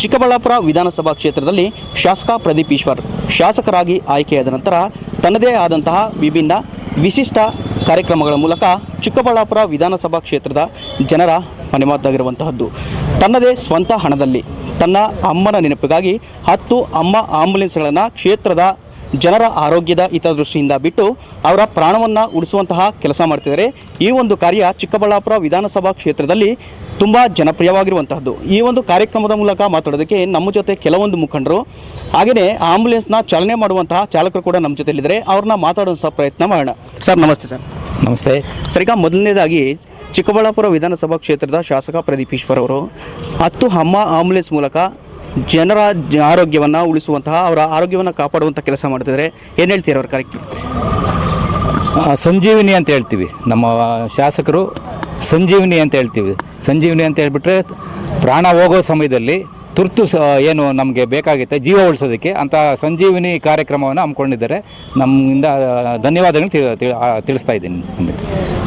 ಚಿಕ್ಕಬಳ್ಳಾಪುರ ವಿಧಾನಸಭಾ ಕ್ಷೇತ್ರದಲ್ಲಿ ಶಾಸಕ ಪ್ರದೀಪ್ ಈಶ್ವರ್ ಶಾಸಕರಾಗಿ ಆಯ್ಕೆಯಾದ ನಂತರ ತನ್ನದೇ ಆದಂತಹ ವಿಭಿನ್ನ ವಿಶಿಷ್ಟ ಕಾರ್ಯಕ್ರಮಗಳ ಮೂಲಕ ಚಿಕ್ಕಬಳ್ಳಾಪುರ ವಿಧಾನಸಭಾ ಕ್ಷೇತ್ರದ ಜನರ ಮನೆಮಾತಾಗಿರುವಂತಹದ್ದು ತನ್ನದೇ ಸ್ವಂತ ಹಣದಲ್ಲಿ ತನ್ನ ಅಮ್ಮನ ನೆನಪಿಗಾಗಿ ಹತ್ತು ಅಮ್ಮ ಆಂಬುಲೆನ್ಸ್ಗಳನ್ನು ಕ್ಷೇತ್ರದ ಜನರ ಆರೋಗ್ಯದ ಹಿತದೃಷ್ಟಿಯಿಂದ ಬಿಟ್ಟು ಅವರ ಪ್ರಾಣವನ್ನು ಉಳಿಸುವಂತಹ ಕೆಲಸ ಮಾಡ್ತಿದ್ದಾರೆ. ಈ ಒಂದು ಕಾರ್ಯ ಚಿಕ್ಕಬಳ್ಳಾಪುರ ವಿಧಾನಸಭಾ ಕ್ಷೇತ್ರದಲ್ಲಿ ತುಂಬ ಜನಪ್ರಿಯವಾಗಿರುವಂತಹದ್ದು. ಈ ಒಂದು ಕಾರ್ಯಕ್ರಮದ ಮೂಲಕ ಮಾತಾಡೋದಕ್ಕೆ ನಮ್ಮ ಜೊತೆ ಕೆಲವೊಂದು ಮುಖಂಡರು. ಹಾಗೆಯೇ ಆಂಬುಲೆನ್ಸ್ನ ಚಾಲನೆ ಮಾಡುವಂತಹ ಚಾಲಕರು ಕೂಡ ನಮ್ಮ ಜೊತೆಲಿದ್ದಾರೆ ಅವ್ರನ್ನ ಮಾತಾಡುವಂಥ ಪ್ರಯತ್ನ ಮಾಡೋಣ. ಸರ್ ನಮಸ್ತೆ ಸರ್. ನಮಸ್ತೆ. ಸರ್ ಈಗ ಮೊದಲನೇದಾಗಿ ಚಿಕ್ಕಬಳ್ಳಾಪುರ ವಿಧಾನಸಭಾ ಕ್ಷೇತ್ರದ ಶಾಸಕ ಪ್ರದೀಪ್ ಈಶ್ವರ್ ಅವರು ಹತ್ತು ಅಮ್ಮ ಆಂಬುಲೆನ್ಸ್ ಮೂಲಕ ಜನರ ಆರೋಗ್ಯವನ್ನು ಉಳಿಸುವಂತಹ, ಅವರ ಆರೋಗ್ಯವನ್ನು ಕಾಪಾಡುವಂಥ ಕೆಲಸ ಮಾಡ್ತಿದ್ದಾರೆ ಏನು ಹೇಳ್ತೀರಾ ಅವ್ರ ಕಾರ್ಯಕ್ಕೆ ಸಂಜೀವಿನಿ ಅಂತ ಹೇಳ್ತೀವಿ. ನಮ್ಮ ಶಾಸಕರು ಸಂಜೀವಿನಿ ಅಂತ ಹೇಳ್ತೀವಿ. ಸಂಜೀವಿನಿ ಅಂತ ಹೇಳಿಬಿಟ್ರೆ ಪ್ರಾಣ ಹೋಗೋ ಸಮಯದಲ್ಲಿ ತುರ್ತು ಸ ಏನು ನಮಗೆ ಬೇಕಾಗುತ್ತೆ ಜೀವ ಉಳಿಸೋದಕ್ಕೆ ಅಂತ ಸಂಜೀವಿನಿ ಕಾರ್ಯಕ್ರಮವನ್ನು ಹಮ್ಮಿಕೊಂಡಿದ್ದಾರೆ. ನಮ್ಮಿಂದ ಧನ್ಯವಾದಗಳು ತಿಳಿಸ್ತಾ ಇದ್ದೀನಿ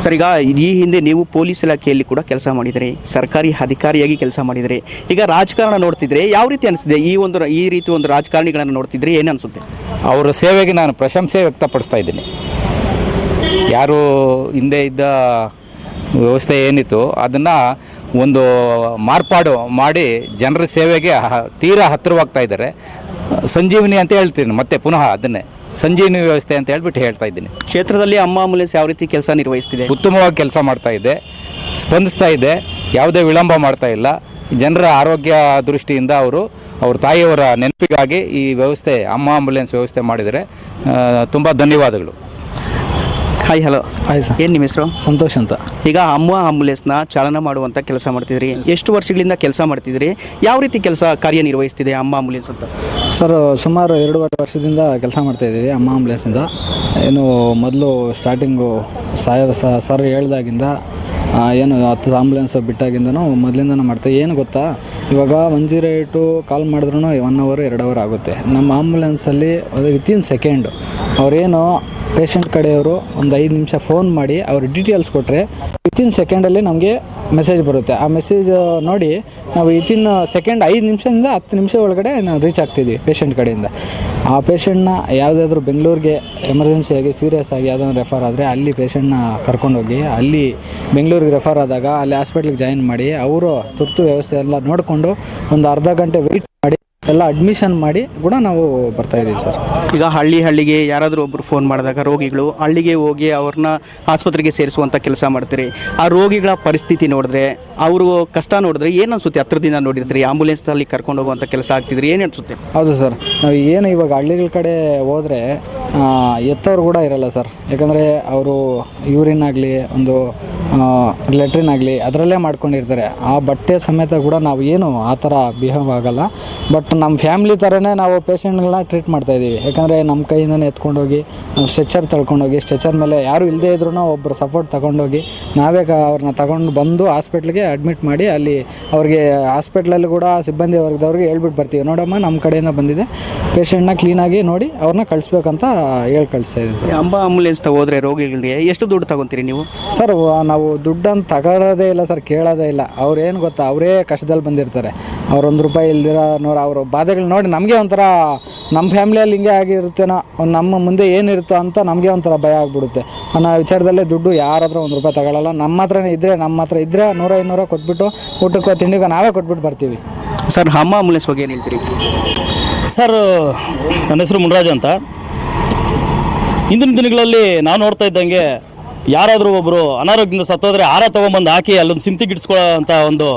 ಸರ್ ಈಗ ಈ ಹಿಂದೆ ನೀವು ಪೊಲೀಸ್ ಇಲಾಖೆಯಲ್ಲಿ ಕೂಡ ಕೆಲಸ ಮಾಡಿದರೆ ಸರ್ಕಾರಿ ಅಧಿಕಾರಿಯಾಗಿ ಕೆಲಸ ಮಾಡಿದರೆ ಈಗ ರಾಜಕಾರಣ ನೋಡ್ತಿದ್ರೆ ಯಾವ ರೀತಿ ಅನಿಸಿದೆ ಈ ಒಂದು ಈ ರೀತಿ ಒಂದು ರಾಜಕಾರಣಿಗಳನ್ನು ನೋಡ್ತಿದ್ರೆ ಏನು ಅನಿಸುತ್ತೆ? ಅವರ ಸೇವೆಗೆ ನಾನು ಪ್ರಶಂಸೆ ವ್ಯಕ್ತಪಡಿಸ್ತಾ ಇದ್ದೀನಿ. ಯಾರು ಹಿಂದೆ ಇದ್ದ ವ್ಯವಸ್ಥೆ ಏನಿತ್ತು ಅದನ್ನು ಒಂದು ಮಾರ್ಪಾಡು ಮಾಡಿ ಜನರ ಸೇವೆಗೆ ತೀರಾ ಹತ್ತಿರವಾಗ್ತಾ ಇದ್ದಾರೆ. ಸಂಜೀವಿನಿ ಅಂತ ಹೇಳ್ತೀನಿ ಮತ್ತೆ ಪುನಃ ಅದನ್ನೇ. ಸಂಜೀವಿನಿ ವ್ಯವಸ್ಥೆ ಅಂತ ಹೇಳ್ಬಿಟ್ಟು ಹೇಳ್ತಾ ಇದ್ದೀನಿ. ಕ್ಷೇತ್ರದಲ್ಲಿ ಅಮ್ಮ ಆಂಬುಲೆನ್ಸ್ ಯಾವ ರೀತಿ ಕೆಲಸ ನಿರ್ವಹಿಸ್ತಿದೆ? ಉತ್ತಮವಾಗಿ ಕೆಲಸ ಮಾಡ್ತಾ ಇದೆ ಸ್ಪಂದಿಸ್ತಾ ಇದೆ ಯಾವುದೇ ವಿಳಂಬ ಮಾಡ್ತಾ ಇಲ್ಲ. ಜನರ ಆರೋಗ್ಯ ದೃಷ್ಟಿಯಿಂದ ಅವರು ಅವ್ರ ತಾಯಿಯವರ ನೆನಪಿಗಾಗಿ ಈ ವ್ಯವಸ್ಥೆ ಅಮ್ಮ ಆಂಬುಲೆನ್ಸ್ ವ್ಯವಸ್ಥೆ ಮಾಡಿದರೆ ತುಂಬ ಧನ್ಯವಾದಗಳು. ಹಾಯ್ ಹಲೋ ಹಾಯ್ ಸರ್ ಏನು ನಿಮ್ಮ ಹೆಸರು? ಸಂತೋಷ್ ಅಂತ. ಈಗ ಅಮ್ಮ ಆಂಬುಲೆನ್ಸ್ನ ಚಾಲನೆ ಮಾಡುವಂಥ ಕೆಲಸ ಮಾಡ್ತಿದ್ರಿ. ಎಷ್ಟು ವರ್ಷಗಳಿಂದ ಕೆಲಸ ಮಾಡ್ತಿದ್ರಿ? ಯಾವ ರೀತಿ ಕೆಲಸ ಕಾರ್ಯನಿರ್ವಹಿಸ್ತಿದೆ ಅಮ್ಮ ಆಂಬುಲೆನ್ಸ್ ಅಂತ? ಸರ್ ಸುಮಾರು ಎರಡೂವರೆ ವರ್ಷದಿಂದ ಕೆಲಸ ಮಾಡ್ತಾಯಿದ್ದೀವಿ ಅಮ್ಮ ಆಂಬುಲೆನ್ಸಿಂದ ಏನು ಮೊದಲು ಸ್ಟಾರ್ಟಿಂಗು ಸಾಯದ ಸರ್ ಹೇಳ್ದಾಗಿಂದ ಏನು ಹತ್ತು ಆಂಬುಲೆನ್ಸ್ ಬಿಟ್ಟಾಗಿಂದನೂ ಮೊದಲಿಂದನೂ ಮಾಡ್ತೀವಿ ಏನು ಗೊತ್ತಾ? ಇವಾಗ ಒನ್ ಜೀರೋ ಏಟು ಕಾಲ್ ಮಾಡಿದ್ರೂ ಒನ್ ಅವರ್ ಎರಡು ಅವರ್ ಆಗುತ್ತೆ. ನಮ್ಮ ಆಂಬುಲೆನ್ಸಲ್ಲಿ ವಿತಿನ್ ಸೆಕೆಂಡು ಅವರೇನು ಪೇಷಂಟ್ ಕಡೆಯವರು ಒಂದು ಐದು ನಿಮಿಷ ಫೋನ್ ಮಾಡಿ ಅವ್ರ ಡೀಟೇಲ್ಸ್ ಕೊಟ್ಟರೆ ವಿತಿನ್ ಸೆಕೆಂಡಲ್ಲಿ ನಮಗೆ ಮೆಸೇಜ್ ಬರುತ್ತೆ. ಆ ಮೆಸೇಜ್ ನೋಡಿ ನಾವು ವಿತಿನ್ ಸೆಕೆಂಡ್ ಐದು ನಿಮಿಷದಿಂದ ಹತ್ತು ನಿಮಿಷ ಒಳಗಡೆ ನಾವು ರೀಚ್ ಆಗ್ತಿದ್ವಿ ಪೇಷಂಟ್ ಕಡೆಯಿಂದ. ಆ ಪೇಷಂಟ್ನ ಯಾವುದಾದ್ರೂ ಬೆಂಗಳೂರಿಗೆ ಎಮರ್ಜೆನ್ಸಿಯಾಗಿ ಸೀರಿಯಸ್ ಆಗಿ ಯಾವುದಾದ್ರು ರೆಫರ್ ಆದರೆ ಅಲ್ಲಿ ಪೇಷಂಟ್ನ ಕರ್ಕೊಂಡೋಗಿ, ಅಲ್ಲಿ ಬೆಂಗಳೂರಿಗೆ ರೆಫರ್ ಆದಾಗ, ಅಲ್ಲಿ ಹಾಸ್ಪಿಟ್ಲಿಗೆ ಜಾಯಿನ್ ಮಾಡಿ, ಅವರು ತುರ್ತು ವ್ಯವಸ್ಥೆ ಎಲ್ಲ ನೋಡಿಕೊಂಡು ಒಂದು ಅರ್ಧ ಗಂಟೆ ವೆಯ್ಟ್ ಮಾಡಿ ಎಲ್ಲ ಅಡ್ಮಿಷನ್ ಮಾಡಿ ಕೂಡ ನಾವು ಬರ್ತಾ ಇದ್ದೀವಿ ಸರ್. ಈಗ ಹಳ್ಳಿ ಹಳ್ಳಿಗೆ ಯಾರಾದರೂ ಒಬ್ಬರು ಫೋನ್ ಮಾಡಿದಾಗ ರೋಗಿಗಳು ಹಳ್ಳಿಗೆ ಹೋಗಿ ಅವ್ರನ್ನ ಆಸ್ಪತ್ರೆಗೆ ಸೇರಿಸುವಂಥ ಕೆಲಸ ಮಾಡ್ತೀರಿ. ಆ ರೋಗಿಗಳ ಪರಿಸ್ಥಿತಿ ನೋಡಿದ್ರೆ ಅವರು ಕಷ್ಟ ನೋಡಿದ್ರೆ ಏನು ಅನ್ಸುತ್ತೆ? ಹತ್ರದಿಂದ ನೋಡಿರ್ತೀರಿ ಆಂಬುಲೆನ್ಸ್ನಲ್ಲಿ ಕರ್ಕೊಂಡು ಹೋಗುವಂಥ ಕೆಲಸ ಆಗ್ತಿದ್ರಿ ಏನು ಅನ್ಸುತ್ತೆ? ಹೌದು ಸರ್. ನಾವು ಏನು ಇವಾಗ ಹಳ್ಳಿಗಳ ಕಡೆ ಹೋದರೆ ಎತ್ತವ್ರು ಕೂಡ ಇರಲ್ಲ ಸರ್. ಯಾಕಂದರೆ ಅವರು ಯೂರಿನ್ ಆಗಲಿ ಒಂದು ಲೆಟ್ರಿನ್ ಆಗಲಿ ಅದರಲ್ಲೇ ಮಾಡ್ಕೊಂಡಿರ್ತಾರೆ. ಆ ಬಟ್ಟೆ ಸಮೇತ ಕೂಡ ನಾವು ಏನು ಆ ಥರ ಬಿಹೇವ್ ಆಗೋಲ್ಲ. ಬಟ್ ನಮ್ಮ ಫ್ಯಾಮ್ಲಿ ಥರನೇ ನಾವು ಪೇಷಂಟ್ಗಳನ್ನ ಟ್ರೀಟ್ ಮಾಡ್ತಾಯಿದ್ದೀವಿ ಯಾಕಂದರೆ ನಮ್ಮ ಕೈಯಿಂದನೇ ಎತ್ಕೊಂಡೋಗಿ ನಾವು ಸ್ಟ್ರೆಚರ್ ತಳ್ಕೊಂಡೋಗಿ ಸ್ಟ್ರೆಚರ್ ಮೇಲೆ ಯಾರು ಇಲ್ಲದೇ ಇದ್ರೂ ಒಬ್ಬರು ಸಪೋರ್ಟ್ ತಗೊಂಡೋಗಿ ನಾವೇ ಅವ್ರನ್ನ ತಗೊಂಡು ಬಂದು ಹಾಸ್ಪಿಟ್ಲಿಗೆ ಅಡ್ಮಿಟ್ ಮಾಡಿ ಅಲ್ಲಿ ಅವ್ರಿಗೆ ಹಾಸ್ಪಿಟ್ಲಲ್ಲಿ ಕೂಡ ಸಿಬ್ಬಂದಿ ವರ್ಗದವ್ರಿಗೆ ಹೇಳ್ಬಿಟ್ಟು ಬರ್ತೀವಿ. ನೋಡಮ್ಮ ನಮ್ಮ ಕಡೆಯಿಂದ ಬಂದಿದೆ. ಪೇಷಂಟ್ನ ಕ್ಲೀನಾಗಿ ನೋಡಿ ಅವ್ರನ್ನ ಕಳಿಸ್ಬೇಕಂತ ಹೇಳಿ ಕಳಿಸ್ತಾ ಇದ್ದೀವಿ ಅಂಬ ಆಂಬುಲೆನ್ಸ್ ತಗೋದ್ರೆ ರೋಗಿಗಳಿಗೆ ಎಷ್ಟು ದುಡ್ಡು ತಗೊಂತೀರಿ ನೀವು? ಸರ್ ವ- ನಾವು ದುಡ್ಡನ್ನು ತಗೊಳ್ಳೋದೇ ಇಲ್ಲ ಸರ್ ಕೇಳೋದೇ ಇಲ್ಲ. ಅವ್ರೇನು ಗೊತ್ತಾ ಅವರೇ ಕಷ್ಟದಲ್ಲಿ ಬಂದಿರ್ತಾರೆ. ಅವ್ರು ಒಂದು ರೂಪಾಯಿ ಇಲ್ದಿರೋ ನೂರ ಅವರು ಬಾಧೆಗಳು ನೋಡಿ ನಮಗೆ ಒಂಥರ ನಮ್ಮ ಫ್ಯಾಮ್ಲಿಯಲ್ಲಿ ಹಿಂಗೆ ಆಗಿರುತ್ತೇನೋ ನಮ್ಮ ಮುಂದೆ ಏನಿರುತ್ತೋ ಅಂತ ನಮಗೆ ಒಂಥರ ಭಯ ಆಗಿಬಿಡುತ್ತೆ. ಅನ್ನೋ ವಿಚಾರದಲ್ಲೇ ದುಡ್ಡು ಯಾರ ಹತ್ರ ಒಂದು ರೂಪಾಯಿ ತಗೊಳ್ಳಲ್ಲ ನಮ್ಮ ಹತ್ರನೇ ಇದ್ದರೆ ನಮ್ಮ ಹತ್ರ ಇದ್ದರೆ ನೂರ ಇನ್ನೂರ ಕೊಟ್ಬಿಟ್ಟು ಊಟಕ್ಕೋ ತಿಂಡಿಗೋ ನಾವೇ ಕೊಟ್ಬಿಟ್ಟು ಬರ್ತೀವಿ. ಸರ್ ಹಮ್ಮ ಆಂಬುಲೆನ್ಸ್ ಬಗ್ಗೆ ಏನು ಹೇಳ್ತೀರಿ? ಸರ್ ನನ್ನ ಹೆಸರು ಮುನ್ರಾಜು ಅಂತ. ಇಂದಿನ ದಿನಗಳಲ್ಲಿ ನಾನು ನೋಡ್ತಾ ಇದ್ದಂಗೆ ಯಾರಾದರೂ ಒಬ್ಬರು ಅನಾರೋಗ್ಯದಿಂದ ಸತ್ತೋದ್ರೆ ಆರ ತೊಗೊಂಬಂದು ಹಾಕಿ ಅಲ್ಲೊಂದು ಸಿಂಪ್ತಿ ಗಿಡಿಸ್ಕೊಳ್ಳೋ ಅಂತ ಒಂದು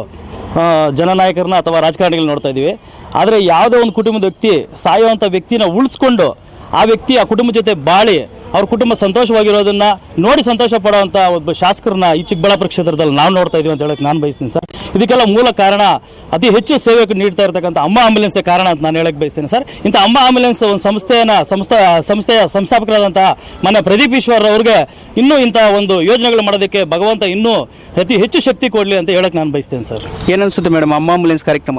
ಜನನಾಯಕರನ್ನ ಅಥವಾ ರಾಜಕಾರಣಿಗಳನ್ನ ನೋಡ್ತಾ ಇದ್ದೀವಿ. ಆದರೆ ಯಾವುದೋ ಒಂದು ಕುಟುಂಬದ ವ್ಯಕ್ತಿ ಸಾಯುವಂಥ ವ್ಯಕ್ತಿನ ಉಳಿಸ್ಕೊಂಡು ಆ ವ್ಯಕ್ತಿ ಆ ಕುಟುಂಬದ ಜೊತೆ ಬಾಳಿ ಅವ್ರ ಕುಟುಂಬ ಸಂತೋಷವಾಗಿರೋದನ್ನ ನೋಡಿ ಸಂತೋಷ ಪಡುವಂಥ ಒಬ್ಬ ಶಾಸಕರನ್ನ ಈ ಚಿಕ್ಕಬಳ್ಳಾಪುರ ಕ್ಷೇತ್ರದಲ್ಲಿ ನಾವು ನೋಡ್ತಾ ಇದೀವಿ ಅಂತ ಹೇಳಕ್ಕೆ ನಾನು ಬಯಸ್ತೀನಿ ಸರ್. ಇದಕ್ಕೆಲ್ಲ ಮೂಲ ಕಾರಣ ಅತಿ ಹೆಚ್ಚು ಸೇವೆ ನೀಡ್ತಾ ಇರತಕ್ಕಂಥ ಅಮ್ಮ ಆಂಬುಲೆನ್ಸ್ ಕಾರಣ ಅಂತ ನಾನು ಹೇಳಕ್ಕೆ ಬಯಸ್ತೇನೆ ಸರ್. ಇಂಥ ಅಮ್ಮ ಆಂಬುಲೆನ್ಸ್ ಒಂದು ಸಂಸ್ಥೆಯನ್ನ ಸಂಸ್ಥೆ ಸಂಸ್ಥೆಯ ಸಂಸ್ಥಾಪಕರಾದಂತಹ ಮನೆ ಪ್ರದೀಪ್ ಈಶ್ವರ್ ಅವ್ರಿಗೆ ಇನ್ನೂ ಇಂಥ ಒಂದು ಯೋಜನೆಗಳು ಮಾಡೋದಕ್ಕೆ ಭಗವಂತ ಇನ್ನೂ ಅತಿ ಹೆಚ್ಚು ಶಕ್ತಿ ಕೊಡಲಿ ಅಂತ ಹೇಳಕ್ಕೆ ನಾನು ಬಯಸ್ತೇನೆ ಸರ್. ಏನು ಅನ್ಸುತ್ತೆ ಮೇಡಮ್ ಅಮ್ಮ ಆಂಬುಲೆನ್ಸ್ ಕಾರ್ಯಕ್ರಮ?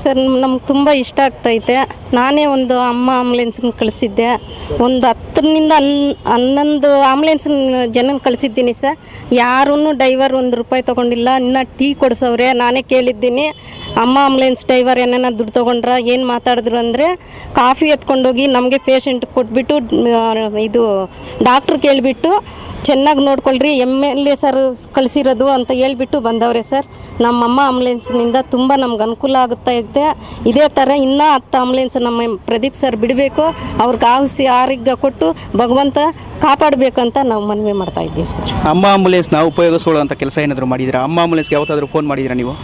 ಸರ್ ನಮ್ಗೆ ತುಂಬ ಇಷ್ಟ ಆಗ್ತೈತೆ. ನಾನೇ ಒಂದು ಅಮ್ಮ ಆಂಬುಲೆನ್ಸ್ ಕಳಿಸಿದ್ದೆ. ಒಂದು ಹತ್ತರಿಂದ ಹನ್ ಹನ್ನೊಂದು ಆಂಬುಲೆನ್ಸ್ ಜನನ ಕಳಿಸಿದ್ದೀನಿ ಸರ್ ಯಾರೂ ಡೈವರ್ ಒಂದು ರೂಪಾಯಿ ತೊಗೊಂಡಿಲ್ಲ. ಇನ್ನು ಟೀ ಕೊಡಿಸೋರೆ ನಾನೇ ಕೇಳಿದ್ದೀನಿ. ಅಮ್ಮ ಆಂಬುಲೆನ್ಸ್ ಡೈವರ್ ಏನೇನ ದುಡ್ಡು ತೊಗೊಂಡ್ರ, ಏನು ಮಾತಾಡಿದ್ರು ಅಂದರೆ ಕಾಫಿ ಎತ್ಕೊಂಡೋಗಿ ನಮಗೆ ಪೇಷಂಟ್ ಕೊಟ್ಬಿಟ್ಟು ಇದು ಡಾಕ್ಟ್ರ್ ಕೇಳಿಬಿಟ್ಟು ಚೆನ್ನಾಗಿ ನೋಡ್ಕೊಳ್ರಿ ಎಂ ಎಲ್ ಎ ಸರ್ ಕಳಿಸಿರೋದು ಅಂತ ಹೇಳ್ಬಿಟ್ಟು ಬಂದವ್ರೆ ಸರ್. ನಮ್ಮಮ್ಮ ಆಂಬುಲೆನ್ಸ್ನಿಂದ ತುಂಬ ನಮ್ಗೆ ಅನುಕೂಲ ಆಗುತ್ತಾ ಇದೆ. ಇದೇ ಥರ ಇನ್ನೂ ಹತ್ತು ಆಂಬುಲೆನ್ಸ್ ನಮ್ಮ ಪ್ರದೀಪ್ ಸರ್ ಬಿಡಬೇಕು. ಅವ್ರಿಗೆ ಆಹುಸಿ ಆರೋಗ್ಯ ಕೊಟ್ಟು ಭಗವಂತ ಕಾಪಾಡಬೇಕಂತ ನಾವು ಮನವಿ ಮಾಡ್ತಾ ಇದ್ದೀವಿ ಸರ್. ಅಮ್ಮ ಆಂಬುಲೆನ್ಸ್ ನಾವು ಉಪಯೋಗಿಸುವಂಥ ಕೆಲಸ ಏನಾದರೂ ಮಾಡಿದ್ದೀರಾ? ಅಮ್ಮ ಆಂಬುಲೆನ್ಸ್ಗೆ ಯಾವತ್ತಾದರೂ ಫೋನ್ ಮಾಡಿದ್ದೀರಾ ನೀವು?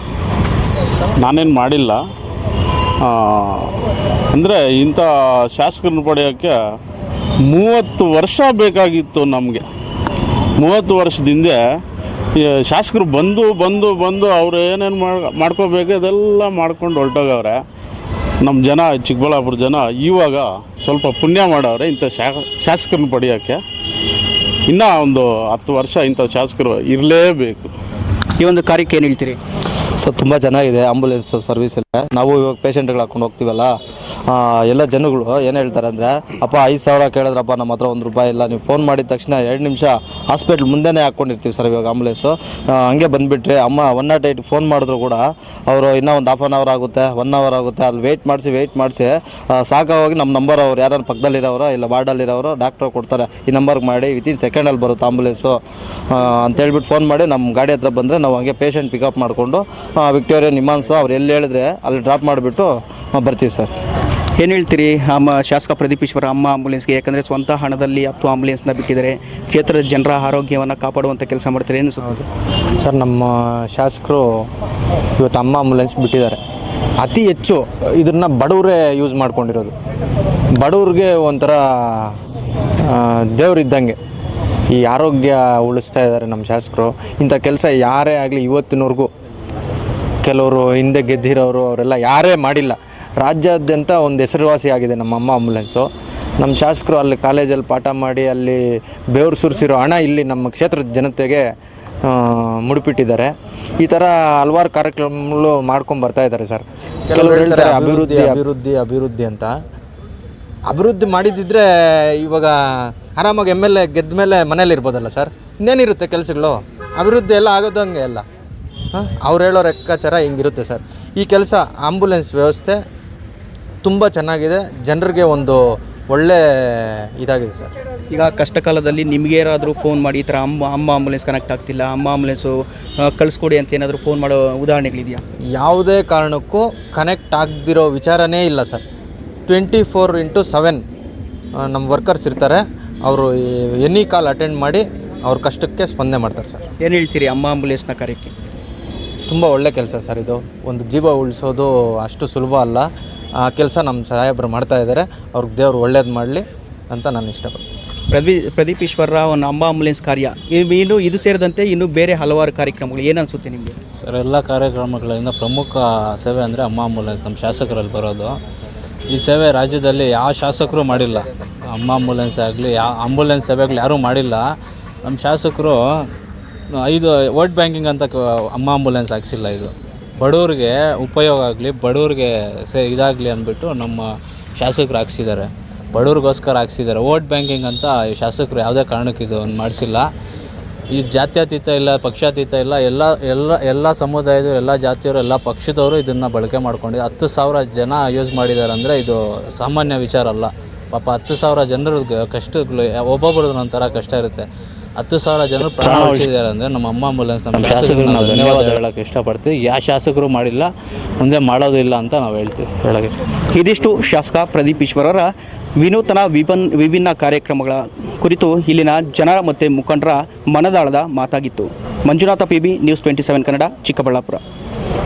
ನಾನೇನು ಮಾಡಿಲ್ಲ. ಅಂದರೆ ಇಂಥ ಶಾಸಕರನ್ನು ಪಡೆಯೋಕ್ಕೆ ಮೂವತ್ತು ವರ್ಷ ಬೇಕಾಗಿತ್ತು ನಮಗೆ. ಮೂವತ್ತು ವರ್ಷದಿಂದ ಶಾಸಕರು ಬಂದು ಬಂದು ಬಂದು ಅವ್ರು ಏನೇನು ಮಾಡ್ ಮಾಡ್ಕೋಬೇಕು ಅದೆಲ್ಲ ಮಾಡ್ಕೊಂಡು ಹೊರಟೋಗವ್ರೆ. ನಮ್ಮ ಜನ, ಚಿಕ್ಕಬಳ್ಳಾಪುರ ಜನ ಇವಾಗ ಸ್ವಲ್ಪ ಪುಣ್ಯ ಮಾಡವ್ರೆ ಇಂಥ ಶಾಸಕರನ್ನ ಪಡೆಯೋಕ್ಕೆ. ಇನ್ನೂ ಒಂದು ಹತ್ತು ವರ್ಷ ಇಂಥ ಶಾಸಕರು ಇರಲೇಬೇಕು. ಈ ಒಂದು ಕಾರ್ಯಕ್ಕೆ ಏನು ಹೇಳ್ತೀರಿ? ಸರ್, ತುಂಬ ಚೆನ್ನಾಗಿದೆ ಆಂಬುಲೆನ್ಸ್ ಸರ್ವಿಸ್ ಎಲ್ಲ. ನಾವು ಇವಾಗ ಪೇಷಂಟ್ಗಳು ಹಾಕೊಂಡು ಹೋಗ್ತೀವಲ್ಲ ಎಲ್ಲ ಜನಗಳು ಏನು ಹೇಳ್ತಾರೆ ಅಂದರೆ, ಅಪ್ಪ, ಐದು ಸಾವಿರ ಕೇಳಿದ್ರಪ್ಪ, ನಮ್ಮ ಹತ್ರ ಒಂದು ರೂಪಾಯಿ ಇಲ್ಲ. ನೀವು ಫೋನ್ ಮಾಡಿದ ತಕ್ಷಣ ಎರಡು ನಿಮಿಷ ಹಾಸ್ಪಿಟ್ಲ್ ಮುಂದೆನೇ ಹಾಕ್ಕೊಂಡಿರ್ತೀವಿ ಸರ್ ಇವಾಗ ಆಂಬುಲೆನ್ಸು ಹಂಗೆ ಬಂದುಬಿಟ್ರೆ ಅಮ್ಮ ಒನ್ ನಾಟ್ ಏಯ್ಟ್ ಫೋನ್ ಮಾಡಿದ್ರು ಕೂಡ ಅವರು ಇನ್ನೂ ಒಂದು ಹಾಫ್ ಆನ್ ಅವರ್ ಆಗುತ್ತೆ ಒನ್ ಅವರ್ ಆಗುತ್ತೆ. ಅಲ್ಲಿ ವೆಯ್ಟ್ ಮಾಡಿಸಿ ವೆಯ್ಟ್ ಮಾಡಿಸಿ ಸಾಕಾಗಿ ನಮ್ಮ ನಂಬರ್ ಅವ್ರು ಯಾರು ಪಕ್ಕದಲ್ಲಿರೋರು ಇಲ್ಲ ವಾರ್ಡಲ್ಲಿರೋರು ಡಾಕ್ಟ್ರ್ ಕೊಡ್ತಾರೆ. ಈ ನಂಬರ್ಗೆ ಮಾಡಿ ವಿತಿನ್ ಸೆಕೆಂಡಲ್ಲಿ ಬರುತ್ತೆ ಆಂಬುಲೆನ್ಸು ಅಂತೇಳ್ಬಿಟ್ಟು ಫೋನ್ ಮಾಡಿ ನಮ್ಮ ಗಾಡಿ ಹತ್ರ ಬಂದರೆ ನಾವು ಹಂಗೆ ಪೇಷಂಟ್ ಪಿಕಪ್ ಮಾಡಿಕೊಂಡು ವಿಕ್ಟೋರಿಯಾ ನಿಮಾನ್ಸ ಅವ್ರು ಎಲ್ಲಿ ಹೇಳಿದ್ರೆ ಅಲ್ಲಿ ಡ್ರಾಪ್ ಮಾಡಿಬಿಟ್ಟು ಬರ್ತೀವಿ ಸರ್. ಏನು ಹೇಳ್ತೀರಿ? ಅಮ್ಮ ಶಾಸಕ ಪ್ರದೀಪ್ ಈಶ್ವರ ಅಮ್ಮ ಆಂಬುಲೆನ್ಸ್ಗೆ ಯಾಕಂದರೆ ಸ್ವಂತ ಹಣದಲ್ಲಿ ಹತ್ತು ಆಂಬುಲೆನ್ಸ್ನ ಬಿಟ್ಟಿದ್ದಾರೆ. ಕ್ಷೇತ್ರದ ಜನರ ಆರೋಗ್ಯವನ್ನು ಕಾಪಾಡುವಂಥ ಕೆಲಸ ಮಾಡ್ತಾರೆ ಏನು ಸುತ್ತ ಸರ್ ನಮ್ಮ ಶಾಸಕರು ಇವತ್ತು ಅಮ್ಮ ಆಂಬುಲೆನ್ಸ್ ಬಿಟ್ಟಿದ್ದಾರೆ. ಅತಿ ಹೆಚ್ಚು ಇದನ್ನು ಬಡವರೇ ಯೂಸ್ ಮಾಡ್ಕೊಂಡಿರೋದು. ಬಡವ್ರಿಗೆ ಒಂಥರ ದೇವರಿದ್ದಂಗೆ ಈ ಆರೋಗ್ಯ ಉಳಿಸ್ತಾ ಇದ್ದಾರೆ ನಮ್ಮ ಶಾಸಕರು. ಇಂಥ ಕೆಲಸ ಯಾರೇ ಆಗಲಿ ಇವತ್ತಿನವರೆಗೂ ಕೆಲವರು ಹಿಂದೆ ಗೆದ್ದಿರೋರು ಅವರೆಲ್ಲ ಯಾರೇ ಮಾಡಿಲ್ಲ. ರಾಜ್ಯಾದ್ಯಂತ ಒಂದು ಹೆಸರುವಾಸಿ ಆಗಿದೆ ನಮ್ಮ ಅಮ್ಮ ಆಂಬುಲೆನ್ಸು. ನಮ್ಮ ಶಾಸಕರು ಅಲ್ಲಿ ಕಾಲೇಜಲ್ಲಿ ಪಾಠ ಮಾಡಿ ಅಲ್ಲಿ ಬೆವರು ಸುರಿಸಿರೋ ಹಣ ಇಲ್ಲಿ ನಮ್ಮ ಕ್ಷೇತ್ರದ ಜನತೆಗೆ ಮುಡಿಪಿಟ್ಟಿದ್ದಾರೆ. ಈ ಥರ ಹಲವಾರು ಕಾರ್ಯಕ್ರಮಗಳು ಮಾಡ್ಕೊಂಡು ಬರ್ತಾ ಇದ್ದಾರೆ ಸರ್. ಕೆಲವರು ಹೇಳ್ತಾರೆ ಅಭಿವೃದ್ಧಿ ಅಭಿವೃದ್ಧಿ ಅಭಿವೃದ್ಧಿ ಅಂತ. ಅಭಿವೃದ್ಧಿ ಮಾಡಿದ್ದಿದ್ರೆ ಇವಾಗ ಆರಾಮಾಗಿ ಎಂ ಎಲ್ ಎ ಗೆದ್ದ ಮೇಲೆ ಮನೇಲಿ ಇರ್ಬೋದಲ್ಲ ಸರ್? ಇನ್ನೇನಿರುತ್ತೆ ಕೆಲಸಗಳು? ಅಭಿವೃದ್ಧಿ ಎಲ್ಲ ಆಗೋದಂಗೆ ಎಲ್ಲ ಅವ್ರು ಹೇಳೋ ಲೆಕ್ಕಾಚಾರ ಹಿಂಗಿರುತ್ತೆ ಸರ್. ಈ ಕೆಲಸ ಆಂಬುಲೆನ್ಸ್ ವ್ಯವಸ್ಥೆ ತುಂಬ ಚೆನ್ನಾಗಿದೆ. ಜನರಿಗೆ ಒಂದು ಒಳ್ಳೆ ಇದಾಗಿದೆ ಸರ್. ಈಗ ಕಷ್ಟಕಾಲದಲ್ಲಿ ನಿಮಗೆ ಯಾರಾದರೂ ಫೋನ್ ಮಾಡಿ ಈ ಥರ ಅಮ್ಮ ಅಮ್ಮ ಆಂಬುಲೆನ್ಸ್ ಕನೆಕ್ಟ್ ಆಗ್ತಿಲ್ಲ ಅಮ್ಮ ಆಂಬುಲೆನ್ಸು ಕಳಿಸ್ಕೊಡಿ ಅಂತ ಏನಾದರೂ ಫೋನ್ ಮಾಡೋ ಉದಾಹರಣೆಗಳಿದೆಯಾ ಯಾವುದೇ ಕಾರಣಕ್ಕೂ ಕನೆಕ್ಟ್ ಆಗದಿರೋ ವಿಚಾರನೇ ಇಲ್ಲ sir. Twenty four into seven ನಮ್ಮ ವರ್ಕರ್ಸ್ ಇರ್ತಾರೆ. ಅವರು ಎನಿ ಕಾಲ್ ಅಟೆಂಡ್ ಮಾಡಿ ಅವ್ರ ಕಷ್ಟಕ್ಕೆ ಸ್ಪಂದನೆ ಮಾಡ್ತಾರೆ ಸರ್. ಏನು ಹೇಳ್ತೀರಿ ಅಮ್ಮ ಆಂಬುಲೆನ್ಸ್ನ ಕಾರ್ಯಕ್ಕೆ? ತುಂಬ ಒಳ್ಳೆ ಕೆಲಸ ಸರ್ ಇದು. ಒಂದು ಜೀವ ಉಳಿಸೋದು ಅಷ್ಟು ಸುಲಭ ಅಲ್ಲ. ಆ ಕೆಲಸ ನಮ್ಮ ಸಾಹೇಬರು ಮಾಡ್ತಾ ಇದ್ದಾರೆ. ಅವ್ರಿಗೆ ದೇವ್ರು ಒಳ್ಳೇದು ಮಾಡಲಿ ಅಂತ ನಾನು ಇಷ್ಟಪಡ್ತೀನಿ. ಪ್ರದೀ ಪ್ರದೀಪ್ ಈಶ್ವರ ಒಂದು ಅಂಬಾ ಆಂಬುಲೆನ್ಸ್ ಕಾರ್ಯ. ಇನ್ನು ಇದು ಸೇರಿದಂತೆ ಇನ್ನು ಬೇರೆ ಹಲವಾರು ಕಾರ್ಯಕ್ರಮಗಳು. ಏನು ಅನಿಸುತ್ತೆ ನಿಮಗೆ? ಸರ್ ಎಲ್ಲ ಕಾರ್ಯಕ್ರಮಗಳಿಂದ ಪ್ರಮುಖ ಸೇವೆ ಅಂದರೆ ಅಮ್ಮ ಆಂಬುಲೆನ್ಸ್ ನಮ್ಮ ಶಾಸಕರಲ್ಲಿ ಬರೋದು. ಈ ಸೇವೆ ರಾಜ್ಯದಲ್ಲಿ ಯಾವ ಶಾಸಕರು ಮಾಡಿಲ್ಲ. ಅಮ್ಮ ಆಂಬುಲೆನ್ಸ್ ಆಗಲಿ ಯಾವ ಆಂಬುಲೆನ್ಸ್ ಸೇವೆಗಳು ಯಾರೂ ಮಾಡಿಲ್ಲ. ನಮ್ಮ ಶಾಸಕರು ಐದು, ವೋಟ್ ಬ್ಯಾಂಕಿಂಗ್ ಅಂತ ಅಮ್ಮ ಆಂಬುಲೆನ್ಸ್ ಹಾಕ್ಸಿಲ್ಲ ಇದು. ಬಡವ್ರಿಗೆ ಉಪಯೋಗ ಆಗಲಿ, ಬಡವ್ರಿಗೆ ಸೇ, ಇದಾಗಲಿ ಅಂದ್ಬಿಟ್ಟು ನಮ್ಮ ಶಾಸಕರು ಹಾಕ್ಸಿದ್ದಾರೆ. ಬಡವ್ರಿಗೋಸ್ಕರ ಹಾಕ್ಸಿದ್ದಾರೆ. ವೋಟ್ ಬ್ಯಾಂಕಿಂಗ್ ಅಂತ ಶಾಸಕರು ಯಾವುದೇ ಕಾರಣಕ್ಕೆ ಇದು ಮಾಡಿಸಿಲ್ಲ. ಈ ಜಾತ್ಯತೀತ ಇಲ್ಲ, ಪಕ್ಷಾತೀತ ಇಲ್ಲ, ಎಲ್ಲ ಎಲ್ಲ ಎಲ್ಲ ಸಮುದಾಯದವರು, ಎಲ್ಲ ಜಾತಿಯವರು, ಎಲ್ಲ ಪಕ್ಷದವರು ಇದನ್ನು ಬಳಕೆ ಮಾಡ್ಕೊಂಡಿದ್ದಾರೆ ಹತ್ತು ಸಾವಿರ ಜನ ಯೂಸ್ ಮಾಡಿದ್ದಾರೆ ಅಂದರೆ ಇದು ಸಾಮಾನ್ಯ ವಿಚಾರ ಅಲ್ಲ. ಪಾಪ ಹತ್ತು ಸಾವಿರ ಜನರ ಕಷ್ಟಗಳು ಒಬ್ಬೊಬ್ರದ್ದು ಒಂಥರ ಕಷ್ಟ ಇರುತ್ತೆ. ಹತ್ತು ಸಾವಿರ ಜನರು ಪ್ರಾಣ ಉಳಿಸಿದ್ದಾರೆ ಅಂದರೆ ನಮ್ಮ ಅಮ್ಮ ಆಂಬುಲೆನ್ಸ್ ನಮ್ಮ ಶಾಸಕರು ನಾವು ಧನ್ಯವಾದ ಹೇಳೋಕ್ಕೆ ಇಷ್ಟಪಡ್ತೀವಿ. ಯಾವ ಶಾಸಕರು ಮಾಡಿಲ್ಲ ಮುಂದೆ ಮಾಡೋದು ಇಲ್ಲ ಅಂತ ನಾವು ಹೇಳ್ತೀವಿ ಹೇಳೋಕ್ಕೆ. ಇದಿಷ್ಟು ಶಾಸಕ ಪ್ರದೀಪ್ ಈಶ್ವರರ ವಿನೂತನ ವಿಭನ್ ವಿಭಿನ್ನ ಕಾರ್ಯಕ್ರಮಗಳ ಕುರಿತು ಇಲ್ಲಿನ ಜನರ ಮತ್ತು ಮುಖಂಡರ ಮನದಾಳದ ಮಾತಾಗಿತ್ತು. Manjunatha P B news twenty seven Kannada Chikkaballapura.